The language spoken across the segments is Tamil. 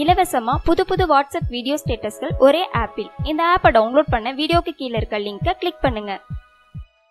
இலவசமா புது புது வாட்ஸ்அப் வீடியோ ஸ்டேட்டஸ்கள் ஒரே ஆப்பில். இந்த ஆப்பை டவுன்லோட் பண்ண வீடியோக்கு கீழே இருக்க லிங்கை கிளிக் பண்ணுங்க.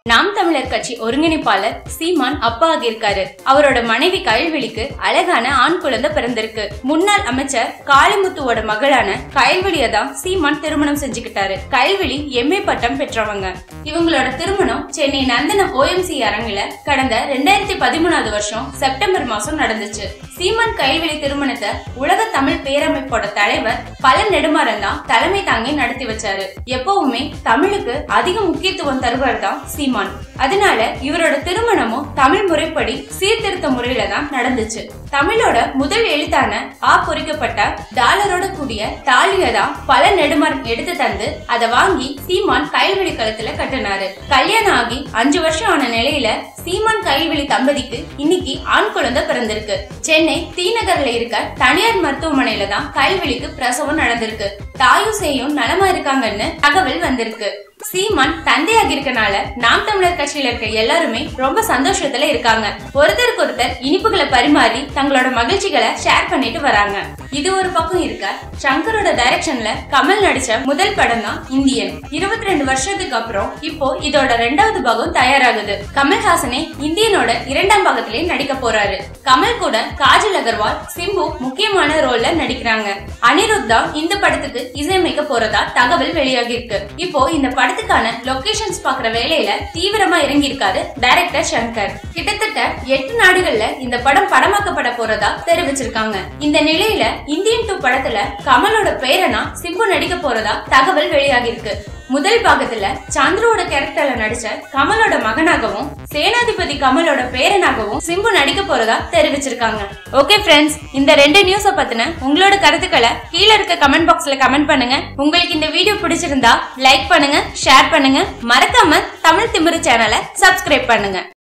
நாம் தமிழர் கட்சி ஒருங்கிணைப்பாளர் சீமான் அப்பா ஆகியிருக்காரு. அவரோட மனைவி கயல்விழிக்கு அழகான ஆண் குழந்தை பிறந்திருக்கு. முன்னாள் அமைச்சர் காளிமுத்துவோட மகளான கயல்விழிய தான் சீமான் திருமணம் செஞ்சுக்கிட்டாரு. கயல்விழி எம்ஏ பட்டம் பெற்றவங்க. இவங்களோட திருமணம் சென்னை நந்தனம் ஓஎம்சி அரங்குல கடந்த ரெண்டாயிரத்தி பதிமூணாவது வருஷம் செப்டம்பர் மாசம் நடந்துச்சு. சீமான் கயல்வெளி திருமணத்தை உலக தமிழ் பேரமைப்போட தலைவர் பல நெடுமாறன் தான் தலைமை தாங்கி நடத்தி வச்சாரு. எப்பவுமே தமிழுக்கு அதிக முக்கியத்துவம் தருவர் தான் சீமான். அதனால இவரோட திருமணமும் தமிழ் முறைப்படி சீர்திருத்த முறையில தான் நடந்துச்சு. தமிழோட முதல் எழுத்தான ஆ பொறிக்கப்பட்ட டாலரோட கூடிய தாலிய தான் பல நெடுமாறன் எடுத்து தந்து அதை வாங்கி சீமான் கைல்வெளி களத்துல கட்டினாரு. கல்யாணம் ஆகி அஞ்சு வருஷம் ஆன நிலையில சீமான் கைல்வெளி தம்பதிக்கு இன்னைக்கு ஆண் குழந்தை பிறந்திருக்கு. சென்னை தீநகர்ல இருக்க தனியார் மருத்துவமனையில தான் கைவெளிக்கு பிரசவம் நடந்திருக்கு. தாயும் சேயும் நலமா இருக்காங்கன்னு தகவல் வந்திருக்கு. சீமான் தந்தையாக இருக்கனால நாம் தமிழர் கட்சியில இருக்க எல்லாருமே ரொம்ப சந்தோஷத்துல இருக்காங்க. ஒருத்தருக்கு ஒருத்தர் இனிப்புகளை பரிமாறி தங்களோட மகிழ்ச்சிகளை ஷேர் பண்ணிட்டு வராங்க. இது ஒரு பக்கம் இருக்க சங்கரோட டைரக்ஷன்ல கமல் நடிச்ச முதல் படம் தான் இந்தியன். இருபத்தி ரெண்டு வருஷத்துக்கு அப்புறம் இப்போ இதோட ரெண்டாவது பாகம் தயாராகுது. கமல்ஹாசனே இந்தியனோட இரண்டாம் பாகத்திலேயே நடிக்க போறாரு. கமல் கூட காஜல் அகர்வால் சிம்பு முக்கியமான ரோல்ல நடிக்கிறாங்க. அனிருத் தான் இந்த படத்துக்கு இசையமைக்க போறதா தகவல் வெளியாகி இருக்கு இப்போ இந்த படத்துக்கான லொகேஷன்ஸ் பாக்குற வேலையில தீவிரமா இறங்கி இருக்காரு டைரக்டர் சங்கர். கிட்டத்தட்ட எட்டு நாடுகள்ல இந்த படம் படமாக்கப்பட போறதா தெரிவிச்சிருக்காங்க. இந்த நிலையில இந்தியன் டூ படத்துல கமலோட பேரனா சிம்பு நடிக்க போறதா தகவல் வெளியாகி இருக்கு முதல் பாகத்துல சந்திரோட கேரக்டர்ல நடிச்ச கமலோட மகனாகவும் சேனாதிபதி கமலோட பேரனாகவும் சிம்பு நடிக்க போறதா தெரிவிச்சிருக்காங்க. ஓகே ஃப்ரெண்ட்ஸ் இந்த ரெண்டு நியூஸ பத்தின உங்களோட கருத்துக்களை கீழே இருக்க கமெண்ட் பாக்ஸ்ல கமெண்ட் பண்ணுங்க. உங்களுக்கு இந்த வீடியோ பிடிச்சிருந்தா லைக் பண்ணுங்க ஷேர் பண்ணுங்க. மறக்காம தமிழ் திமிரு சேனலை சப்ஸ்கிரைப் பண்ணுங்க.